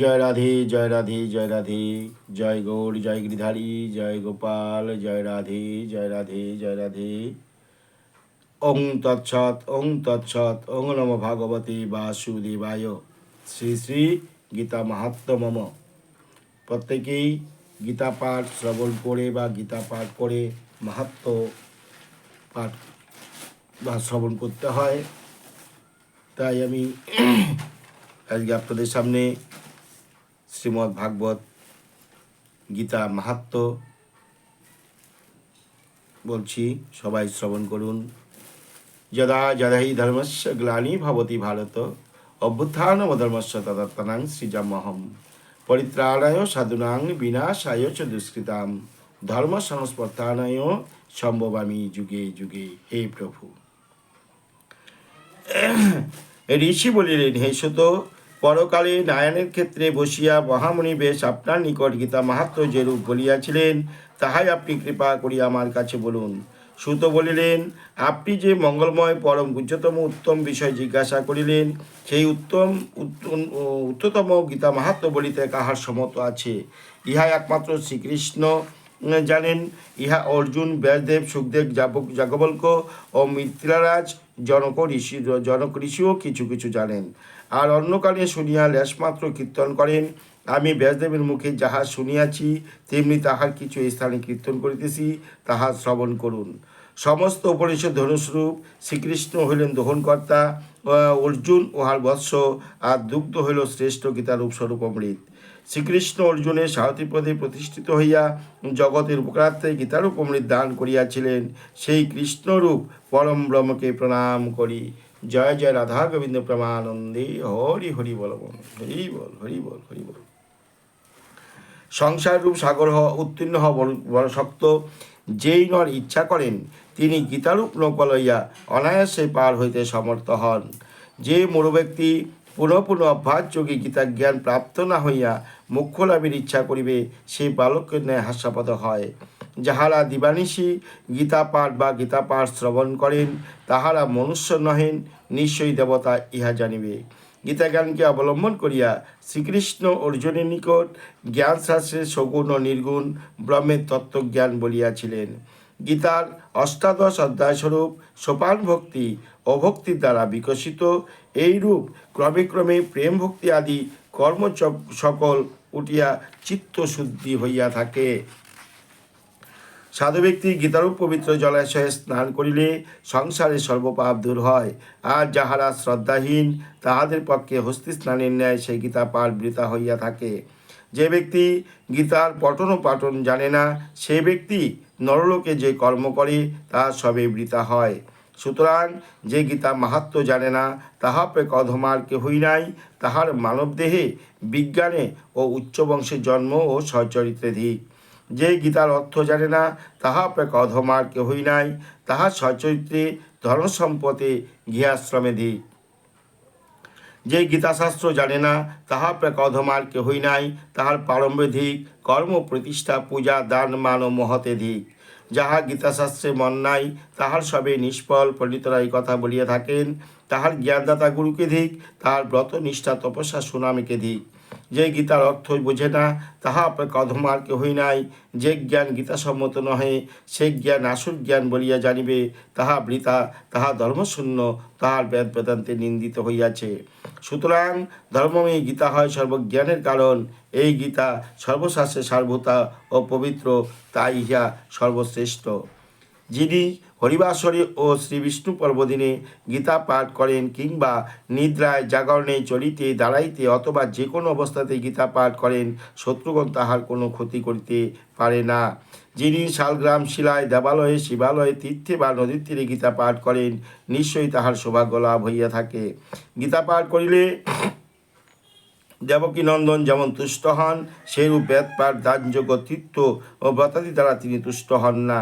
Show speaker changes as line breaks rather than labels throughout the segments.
জয় রাধে জয় রাধে জয় রাধে জয় গৌর জয় গিরিধারী জয় গোপাল জয় রাধে জয় রাধে জয় রাধে ওং তৎসৎ ওং তৎসৎ ওং নম ভাগবতী বাসুদেবায় শ্রী শ্রী গীতা মাহাত্মম প্রত্যেকেই গীতা পাঠ শ্রবণ করে বা গীতা পাঠ করে মাহাত্ম পাঠ বা শ্রবণ করতে হয় তাই আমি আজকে আপনাদের সামনে শ্রীমদ্ ভাগবত গীতা মাহাত্ম বলছি সবাই শ্রবণ করুন যদা যদাহি ধর্মস্য গ্লানি ভবতি ভারত অভ্যুত্থান ধর্মস্ব তদাত্মানাং সৃজামহম পরিত্রাণায় সাধুনাং বিনাশায় চ দুষ্কৃতাম ধর্ম সংস্পর্ধানায় সম্ভবামী যুগে যুগে হে প্রভু ঋষি বলিলেন হে সুত পরকালে নারায়ণের ক্ষেত্রে বসিয়া মহামণি বেশ আপনার নিকট গীতা মাহাত্ম যেরূপ বলিয়াছিলেন তাহাই আপনি কৃপা করিয়া আমার কাছে বলুন সুত বলিলেন আপনি যে মঙ্গলময় পরম উচ্চতম উত্তম বিষয় জিজ্ঞাসা করিলেন সেই উত্তম উচ্চতম গীতা মাহাত্ম বলিতে কাহার সমত আছে ইহা একমাত্র শ্রীকৃষ্ণ জানেন ইহা অর্জুন ব্যাসদেব সুখদেব যাবক যাগবল্ক ও মিত্রারাজ জনক ঋষি জনক ঋষিও কিছু কিছু জানেন আর অন্যকালে শুনিয়া লেশমাত্র কীর্তন করেন আমি ব্যাসদেবের মুখে যাহা শুনিয়াছি তেমনি তাহার কিছু স্থানে কীর্তন করিতেছি তাহা শ্রবণ করুন সমস্ত উপনিষদ ধনুস্বরূপ শ্রীকৃষ্ণ হইলেন দোহনকর্তা অর্জুন ওহার বৎস আর দুগ্ধ হইল শ্রেষ্ঠ গীতারূপ স্বরূপ অমৃত শ্রীকৃষ্ণ অর্জুনের সারথীপদে প্রতিষ্ঠিত হইয়া জগতের উপকারার্থে গীতারূপ অমৃত দান করিয়াছিলেন সেই কৃষ্ণরূপ পরম ব্রহ্মকে প্রণাম করি জয় জয় রাধা গোবিন্দ প্রমানন্দে হরি হরি বল হরি বল হরি বল হরি বল সংসার রূপ সাগর হ উত্তীর্ণ হ বড় শক্ত যেই নর ইচ্ছা করেন তিনি গীতারূপ নৌকা লইয়া অনায়াসে পার হইতে সমর্থ হন যে মরু ব্যক্তি পুনঃ পুনঃ অভ্যাস যোগে গীতা জ্ঞান প্রাপ্ত না হইয়া মুখ্য লাভের ইচ্ছা করিবে সেই বালকের ন্যায় হাস্যাপদ হয় যাহারা দিবানিশি গীতা পাঠ বা গীতা পাঠ শ্রবণ করেন তাহারা মনুষ্য নহেন নিশ্চয়ই দেবতা ইহা জানিবে গীতাজ্ঞানকে অবলম্বন করিয়া শ্রীকৃষ্ণ অর্জুনের নিকট জ্ঞানশাস্ত্রের সগুণ ও নির্গুণ ব্রহ্মের তত্ত্বজ্ঞান বলিয়াছিলেন গীতার অষ্টাদশ অধ্যায়স্বরূপ সোপান ভক্তি ও ভক্তির দ্বারা বিকশিত এই রূপ ক্রমে ক্রমে প্রেম ভক্তি আদি কর্ম সকল উঠিয়া চিত্ত শুদ্ধি হইয়া থাকে সাধু ব্যক্তি গীতারূপ পবিত্র জলাশয়ে স্নান করিলে সংসারে সর্বপাপ দূর হয় আর যাহারা শ্রদ্ধাহীন তাহাদের পক্ষে হস্তি স্নানের ন্যায় সেই গীতা পাঠ বৃতা হইয়া থাকে যে ব্যক্তি গীতার পঠন ও পাঠন জানে না সে ব্যক্তি নরলোকে যে কর্ম করে তা সবে বৃতা হয় সুতরাং যে গীতা মাহাত্ম জানে না তাহা পে কধমার কেহই নাই তাহার মানবদেহে বিজ্ঞানে ও উচ্চ বংশের জন্ম ও দিক যে গীতার অর্থ জানে না তাহা পে কধমার কেহই নাই তাহার সচরিত্রে ধনসম্পদে গৃহাশ্রমে দিক যে গীতাশাস্ত্র জানে না তাহা আর কেহই নাই তাহার প্রারম্ভেধিক কর্ম প্রতিষ্ঠা পূজা দান মান ও মহতেধিক যাহা গীতাশাস্ত্রে মন নাই তাহার সবে নিষ্ফল পণ্ডিতরা এই কথা বলিয়া থাকেন তাহার জ্ঞানদাতা গুরুকে ধিক তাহার ব্রত নিষ্ঠা তপস্যা সুনামিকে ধিক যে গীতার অর্থই বোঝে না তাহা আপনাকে আর কেউ হই নাই যে জ্ঞান গীতাসম্মত নহে সে জ্ঞান আসুর জ্ঞান বলিয়া জানিবে তাহা বৃতা তাহা ধর্মশূন্য তাহার বেদ বেদান্তে নিন্দিত হইয়াছে সুতরাং ধর্মময়ী গীতা হয় সর্বজ্ঞানের কারণ এই গীতা সর্বশাস্ত্রে সার্বতা ও পবিত্র তাই ইহা সর্বশ্রেষ্ঠ যিনি হরিবাসরে ও শ্রী বিষ্ণু পর্বদিনে গীতা পাঠ করেন কিংবা নিদ্রায় জাগরণে চলিতে দাঁড়াইতে অথবা যে কোনো অবস্থাতে গীতা পাঠ করেন শত্রুগণ তাহার কোনো ক্ষতি করিতে পারে না যিনি শালগ্রাম শিলায় দেবালয়ে শিবালয়ে তীর্থে বা নদীর তীরে গীতা পাঠ করেন নিশ্চয়ই তাহার সৌভাগ্য লাভ হইয়া থাকে গীতা পাঠ করিলে নন্দন যেমন তুষ্ট হন সেরূপ বেদপাঠ দানযোগ্য তীর্থ ও ব্রতাদি দ্বারা তিনি তুষ্ট হন না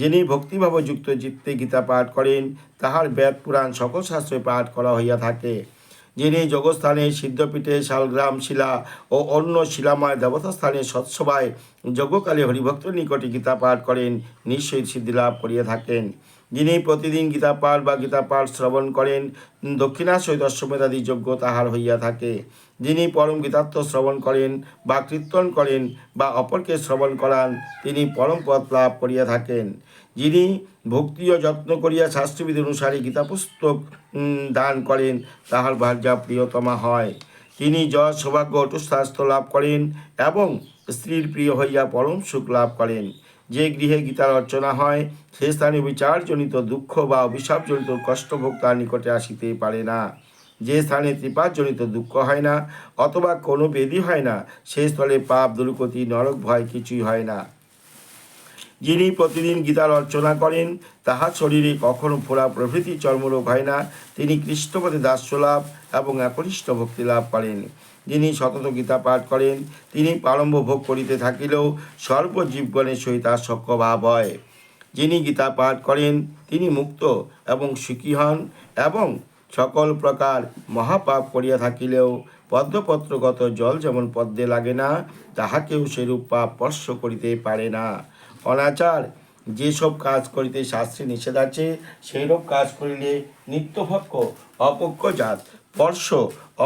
যিনি ভক্তিভাবে যুক্ত চিত্তে গীতা পাঠ করেন তাহার বেদ পুরাণ সকল শাস্ত্রে পাঠ করা হইয়া থাকে যিনি যোগস্থানে সিদ্ধপীঠে শালগ্রাম শিলা ও অন্য শিলাময় দেবতাস্থানে সৎসভায় যজ্ঞকালে হরিভক্ত নিকটে গীতা পাঠ করেন নিশ্চয়ই সিদ্ধিলাভ করিয়া থাকেন যিনি প্রতিদিন গীতা পাঠ বা গীতা পাঠ শ্রবণ করেন দক্ষিণাশয় দশমেধাদি যোগ্য তাহার হইয়া থাকে যিনি পরম গীতার্থ শ্রবণ করেন বা কীর্তন করেন বা অপরকে শ্রবণ করান তিনি পরম পথ লাভ করিয়া থাকেন যিনি ভক্তি ও যত্ন করিয়া শাস্ত্রবিধি অনুসারে গীতাপুস্তক দান করেন তাহার ভার্যা প্রিয়তমা হয় তিনি যশ সৌভাগ্য অটু স্বাস্থ্য লাভ করেন এবং স্ত্রীর প্রিয় হইয়া পরম সুখ লাভ করেন যে গৃহে গীতার অর্চনা হয় সে স্থানে বিচারজনিত দুঃখ বা অভিশাপজনিত কষ্টভোগ তার নিকটে আসিতে পারে না যে স্থানে ত্রিপাতজনিত দুঃখ হয় না অথবা কোনো বেদি হয় না সে স্থলে পাপ দুর্গতি নরক ভয় কিছুই হয় না যিনি প্রতিদিন গীতার অর্চনা করেন তাহার শরীরে কখনো ফোড়া প্রভৃতি চর্মরোগ হয় না তিনি কৃষ্ণপদে দাস্য লাভ এবং একনিষ্ঠ ভক্তি লাভ করেন যিনি সতত গীতা পাঠ করেন তিনি প্রারম্ভ ভোগ করিতে থাকিলেও সর্বজীবগণের সহিত সক্ষভাব হয় যিনি গীতা পাঠ করেন তিনি মুক্ত এবং সুখী হন এবং সকল প্রকার মহাপাপ করিয়া থাকিলেও পদ্মপত্রগত জল যেমন পদ্মে লাগে না তাহাকেও সেরূপ পাপ স্পর্শ করিতে পারে না অনাচার যেসব কাজ করিতে শাস্ত্রে নিষেধ আছে সেইরূপ কাজ করিলে নিত্যভক্ষ অপক্ষজাত স্পর্শ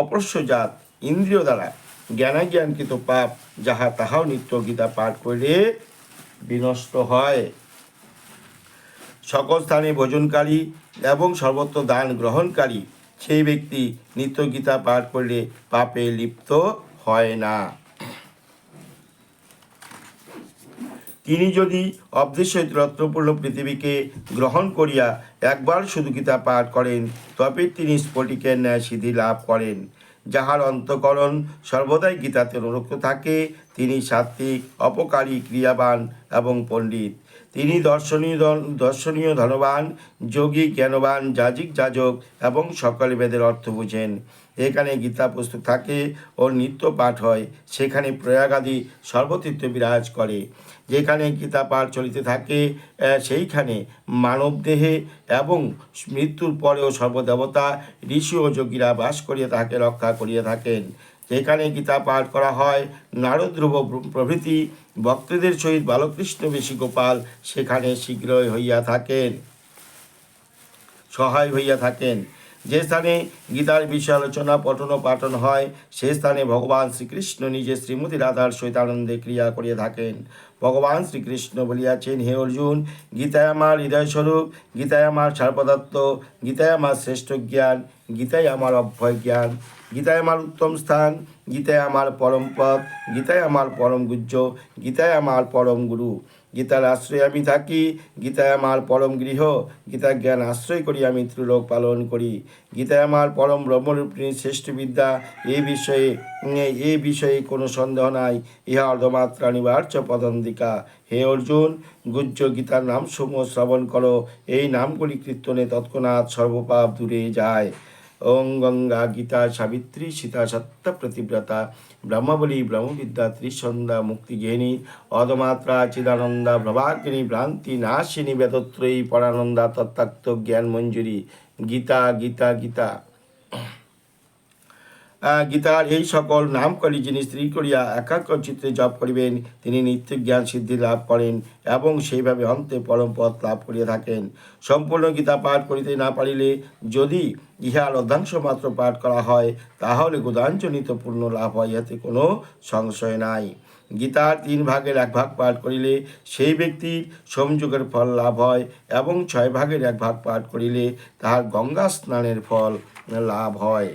অপর্শজাত ইন্দ্রিয় দ্বারা জ্ঞানাজ্ঞানকৃত পাপ যাহা তাহাও নিত্য গীতা পাঠ করিলে বিনষ্ট হয় সকল স্থানে ভোজনকারী এবং সর্বত্র দান গ্রহণকারী সেই ব্যক্তি নিত্য গীতা পাঠ করলে পাপে লিপ্ত হয় না তিনি যদি অবদেশিত রত্নপূর্ণ পৃথিবীকে গ্রহণ করিয়া একবার শুধু গীতা পাঠ করেন তবে তিনি স্ফটিকের ন্যায় সিদ্ধি লাভ করেন যাহার অন্তকরণ সর্বদাই গীতাতে অনুরক্ত থাকে তিনি সাত্বিক অপকারী ক্রিয়াবান এবং পণ্ডিত তিনি দর্শনীয় দর্শনীয় ধনবান যোগী জ্ঞানবান যাজিক যাজক এবং সকল বেদের অর্থ বুঝেন এখানে গীতা পুস্তক থাকে ও নিত্য পাঠ হয় সেখানে প্রয়াগাদি সর্বতীর্থ বিরাজ করে যেখানে গীতা পাঠ চলিতে থাকে সেইখানে মানব দেহে এবং মৃত্যুর পরেও সর্বদেবতা ঋষি ও যোগীরা বাস করিয়া তাহাকে রক্ষা করিয়া থাকেন যেখানে গীতা পাঠ করা হয় নারদ্রুব প্রভৃতি ভক্তদের সহিত বালকৃষ্ণ বেশি গোপাল সেখানে শীঘ্রই হইয়া থাকেন সহায় হইয়া থাকেন যে স্থানে গীতার বিষয় আলোচনা পঠন ও পাঠন হয় সে স্থানে ভগবান শ্রীকৃষ্ণ নিজে শ্রীমতী রাধার সহিত আনন্দে ক্রিয়া করিয়ে থাকেন ভগবান শ্রীকৃষ্ণ বলিয়াছেন হে অর্জুন গীতায় আমার হৃদয়স্বরূপ গীতায় আমার সারপদার্থ গীতায় আমার শ্রেষ্ঠ জ্ঞান গীতায় আমার অভ্যয় জ্ঞান গীতায় আমার উত্তম স্থান গীতায় আমার পরম পথ গীতায় আমার পরম গুজ্জ গীতায় আমার পরম গুরু গীতার আশ্রয় আমি থাকি গীতায় আমার পরম গৃহ গীতা জ্ঞান আশ্রয় করি আমি ত্রিলোক পালন করি গীতায় আমার পরম ব্রহ্মরূপিণী শ্রেষ্ঠ বিদ্যা এই বিষয়ে এ বিষয়ে কোনো সন্দেহ নাই ইহা অর্ধমাত্রা অনিবার্য পদন্তিকা হে অর্জুন গুজ্জ গীতার নাম সমূহ শ্রবণ করো এই নামগুলি কীর্তনে তৎক্ষণাৎ সর্বপাপ দূরে যায় ওং গঙ্গা গীতা সাবিত্রী সীতা সত্তা প্রতিব্রতা ব্রহ্মবলী ব্রহ্মবিদ্যা ত্রিসন্ধ্যা মুক্তিজ্ঞানী অদমাত্রা চিদানন্দা ভ্রভাগিনী ভ্রান্তি নাশিনী বেদত্রয়ী পরানন্দা তত্ত্বাত্ম জ্ঞান মঞ্জুরি গীতা গীতা গীতা গীতার এই সকল নাম করি যিনি স্ত্রী করিয়া একাগ্র চিত্রে জপ করিবেন তিনি নিত্য জ্ঞান সিদ্ধি লাভ করেন এবং সেইভাবে অন্তে পরম পথ লাভ করিয়া থাকেন সম্পূর্ণ গীতা পাঠ করিতে না পারিলে যদি ইহার অর্ধাংশ মাত্র পাঠ করা হয় তাহলে গোদাঞ্চনিত পূর্ণ লাভ হয় ইহাতে কোনো সংশয় নাই গীতার তিন ভাগের এক ভাগ পাঠ করিলে সেই ব্যক্তির সংযোগের ফল লাভ হয় এবং ছয় ভাগের এক ভাগ পাঠ করিলে তাহার গঙ্গা স্নানের ফল লাভ হয়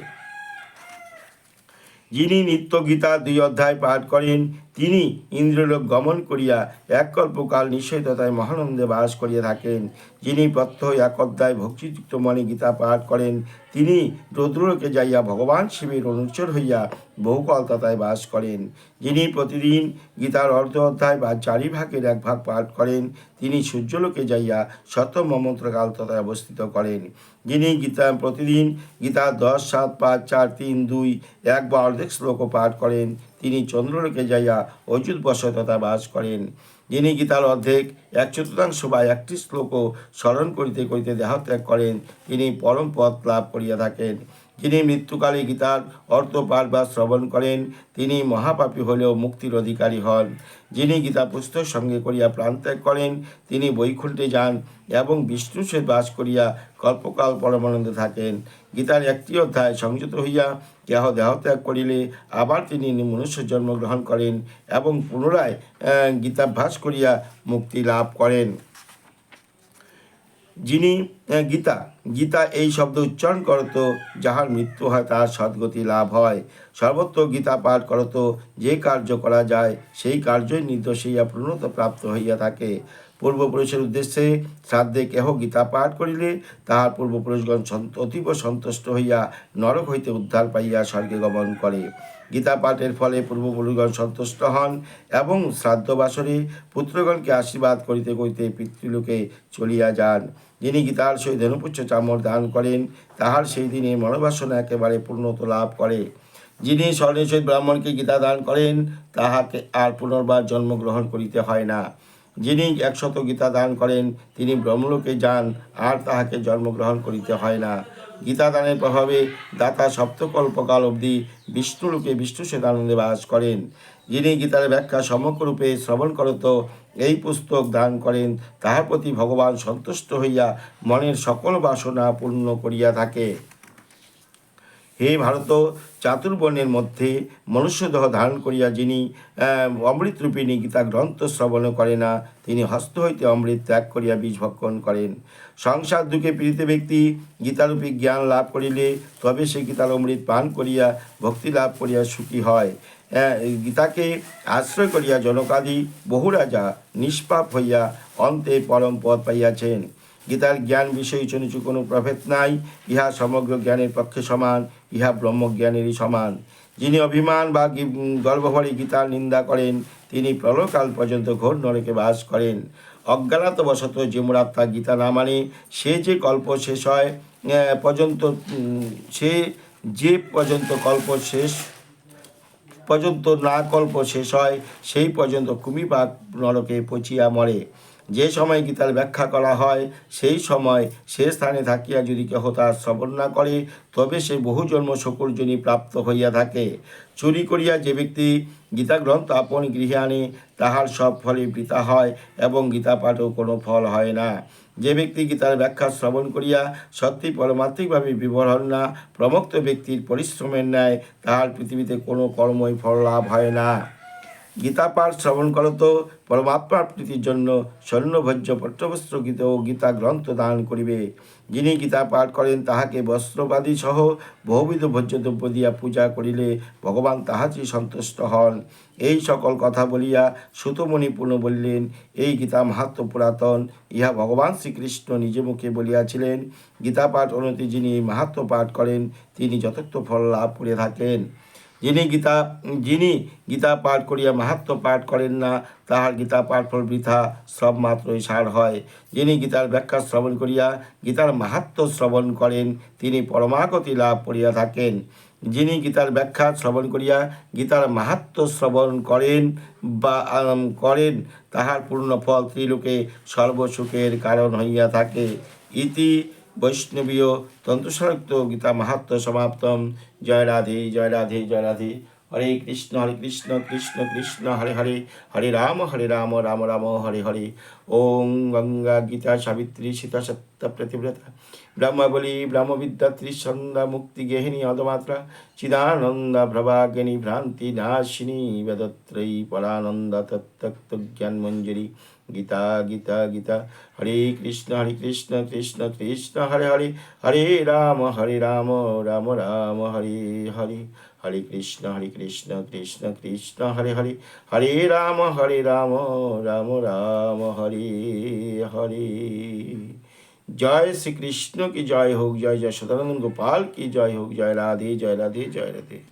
যিনি নিত্য গীতা দুই অধ্যায় পাঠ করেন তিনি ইন্দ্রলোক গমন করিয়া এককল্পকাল নিশ্চয়তায় মহানন্দে বাস করিয়া থাকেন যিনি প্রত্যহ এক অধ্যায় ভক্তিযুক্ত মনে গীতা পাঠ করেন তিনি রৌদ্রলোকে যাইয়া ভগবান শিবের অনুচর হইয়া বহুকাল কলকাতায় বাস করেন যিনি প্রতিদিন গীতার অর্ধ অধ্যায় বা চারি ভাগের এক ভাগ পাঠ করেন তিনি সূর্যলোকে যাইয়া শত মমন্ত্রকাল তথায় অবস্থিত করেন যিনি গীতা প্রতিদিন গীতা দশ সাত পাঁচ চার তিন দুই এক বা অর্ধেক শ্লোক পাঠ করেন তিনি চন্দ্রলোকে যাইয়া অযুত বসততা বাস করেন যিনি গীতার অর্ধেক এক চতুর্থাংশ বা একটি শ্লোক স্মরণ করিতে করিতে দেহত্যাগ করেন তিনি পরম পথ লাভ করিয়া থাকেন যিনি মৃত্যুকালে গীতার অর্থ পাঠ বা শ্রবণ করেন তিনি মহাপাপী হলেও মুক্তির অধিকারী হন যিনি গীতা পুস্তক সঙ্গে করিয়া প্রাণত্যাগ করেন তিনি বৈকুণ্ঠে যান এবং বিষ্ণু সে বাস করিয়া কল্পকাল পরমানন্দে থাকেন গীতার একটি অধ্যায় সংযত হইয়া কেহ দেহত্যাগ করিলে আবার তিনি মনুষ্য জন্ম গ্রহণ করেন এবং পুনরায় গীতাভ্যাস করিয়া মুক্তি লাভ করেন যিনি গীতা গীতা এই শব্দ উচ্চারণ করত যাহার মৃত্যু হয় তাহার সদ্গতি লাভ হয় সর্বত্র গীতা পাঠ করত যে কার্য করা যায় সেই কার্যই নির্দোষ হইয়া পূর্ণত প্রাপ্ত হইয়া থাকে পূর্বপুরুষের উদ্দেশ্যে শ্রাদ্ধে কেহ গীতা পাঠ করিলে তাহার পূর্বপুরুষগণ অতীব সন্তুষ্ট হইয়া নরক হইতে উদ্ধার পাইয়া স্বর্গে গমন করে গীতা পাঠের ফলে পূর্বপুরুষগণ সন্তুষ্ট হন এবং শ্রাদ্ধবাসরে পুত্রগণকে আশীর্বাদ করিতে করিতে পিতৃলোকে চলিয়া যান যিনি গীতার সহিত ধনুপুচ্ছ চামর দান করেন তাহার সেই দিনে মনোবাসনা একেবারে পূর্ণত লাভ করে যিনি স্বর্ণের সহিত ব্রাহ্মণকে গীতা দান করেন তাহাকে আর পুনর্বার জন্মগ্রহণ করিতে হয় না যিনি একশত গীতা দান করেন তিনি ব্রহ্মলোকে যান আর তাহাকে জন্মগ্রহণ করিতে হয় না গীতাদানের প্রভাবে দাতা সপ্তকল্পকাল অবধি বিষ্ণুরূপে বিষ্ণু সেদানন্দে বাস করেন যিনি গীতার ব্যাখ্যা সমগ্ররূপে শ্রবণ করত এই পুস্তক দান করেন তাহার প্রতি ভগবান সন্তুষ্ট হইয়া মনের সকল বাসনা পূর্ণ করিয়া থাকে হে ভারত চাতুর্বর্ণের মধ্যে মনুষ্যদেহ ধারণ করিয়া যিনি অমৃতরূপিণী গীতা গ্রন্থ শ্রবণ করে না তিনি হস্ত হইতে অমৃত ত্যাগ করিয়া বীজ ভক্ষণ করেন সংসার দুঃখে পীড়িত ব্যক্তি গীতারূপী জ্ঞান লাভ করিলে তবে সে গীতার অমৃত পান করিয়া ভক্তি লাভ করিয়া সুখী হয় গীতাকে আশ্রয় করিয়া জনকাদি বহু রাজা নিষ্পাপ হইয়া অন্তে পরম পদ পাইয়াছেন গীতার জ্ঞান বিষয়ে নিচু কোনো প্রভেদ নাই ইহা সমগ্র জ্ঞানের পক্ষে সমান ইহা ব্রহ্মজ্ঞানেরই সমান যিনি অভিমান বা গর্বভরে গীতার নিন্দা করেন তিনি প্রলকাল পর্যন্ত ঘোর নরকে বাস করেন অজ্ঞানাতবশত যে মুরাত্মা গীতা না মানে সে যে কল্প শেষ হয় পর্যন্ত সে যে পর্যন্ত কল্প শেষ পর্যন্ত না কল্প শেষ হয় সেই পর্যন্ত কুমিপাক নরকে পচিয়া মরে যে সময় গীতার ব্যাখ্যা করা হয় সেই সময় সে স্থানে থাকিয়া যদি কেহ তার শ্রবণ না করে তবে সে বহু জন্ম শকুরজনী প্রাপ্ত হইয়া থাকে চুরি করিয়া যে ব্যক্তি গীতা গ্রন্থ আপন গৃহে আনে তাহার সব ফলে বৃথা হয় এবং গীতা পাঠও কোনো ফল হয় না যে ব্যক্তি গীতার ব্যাখ্যা শ্রবণ করিয়া সত্যি পরমাত্মিকভাবে বিবরণ না প্রমুক্ত ব্যক্তির পরিশ্রমের ন্যায় তাহার পৃথিবীতে কোনো কর্মই ফল লাভ হয় না গীতা পাঠ শ্রবণ করত পরমাত্মা প্রীতির জন্য স্বর্ণভোজ্য পট্টবস্ত্র গীত ও গীতা গ্রন্থ দান করিবে যিনি গীতা পাঠ করেন তাহাকে বস্ত্রবাদী সহ বহুবিধ ভোজ্য দ্রব্য দিয়া পূজা করিলে ভগবান তাহাতে সন্তুষ্ট হন এই সকল কথা বলিয়া সুতমণি বলিলেন এই গীতা মাহাত্ম পুরাতন ইহা ভগবান শ্রীকৃষ্ণ নিজে মুখে বলিয়াছিলেন গীতা পাঠ অনুতি যিনি মাহাত্ম পাঠ করেন তিনি যথার্থ ফল লাভ করে থাকেন যিনি গীতা যিনি গীতা পাঠ করিয়া মাহাত্ম পাঠ করেন না তাহার গীতা পাঠ বৃথা সব মাত্রই সার হয় যিনি গীতার ব্যাখ্যা শ্রবণ করিয়া গীতার মাহাত্ম শ্রবণ করেন তিনি পরমাগতি লাভ করিয়া থাকেন যিনি গীতার ব্যাখ্যা শ্রবণ করিয়া গীতার মাহাত্ম শ্রবণ করেন বা করেন তাহার পূর্ণ ফল ত্রিলোকে সর্বসুখের কারণ হইয়া থাকে ইতি বৈষ্ণবীয় তন্ত্রসারক্ত গীতা মাহাত্ম সমাপ্তম জয় রাধে জয় রাধে জয় রাধে হরে কৃষ্ণ হরে কৃষ্ণ কৃষ্ণ কৃষ্ণ হরে হরে হরে রাম হরে রাম রাম রাম হরে হরে ওম গঙ্গা গীতা সাবিত্রী সীতা সত্য প্রতিব্রতা ব্রহ্মবলি ব্রহ্মবিদ্যা ত্রিসন্ধা মুক্তি গেহিনী অদমাত্রা চিদানন্দ ভ্রভাগিনী ভ্রান্তি নাশিনী বেদত্রয়ী পরানন্দ তত্ত্ব জ্ঞান মঞ্জুরি গীতা গীতা গীতা হরে কৃষ্ণ হরে কৃষ্ণ কৃষ্ণ কৃষ্ণ হরে হরে হরে রাম হরে রাম রাম রাম হরে হরে হরে কৃষ্ণ হরে কৃষ্ণ কৃষ্ণ কৃষ্ণ হরে হরে হরে রাম হরে রাম রাম রাম হরে হরে জয় শ্রীকৃষ্ণ কি জয় হোক জয় জয় সদানন্দ গোপাল কি জয় হোক জয় রাধে জয় রাধে জয় রাধে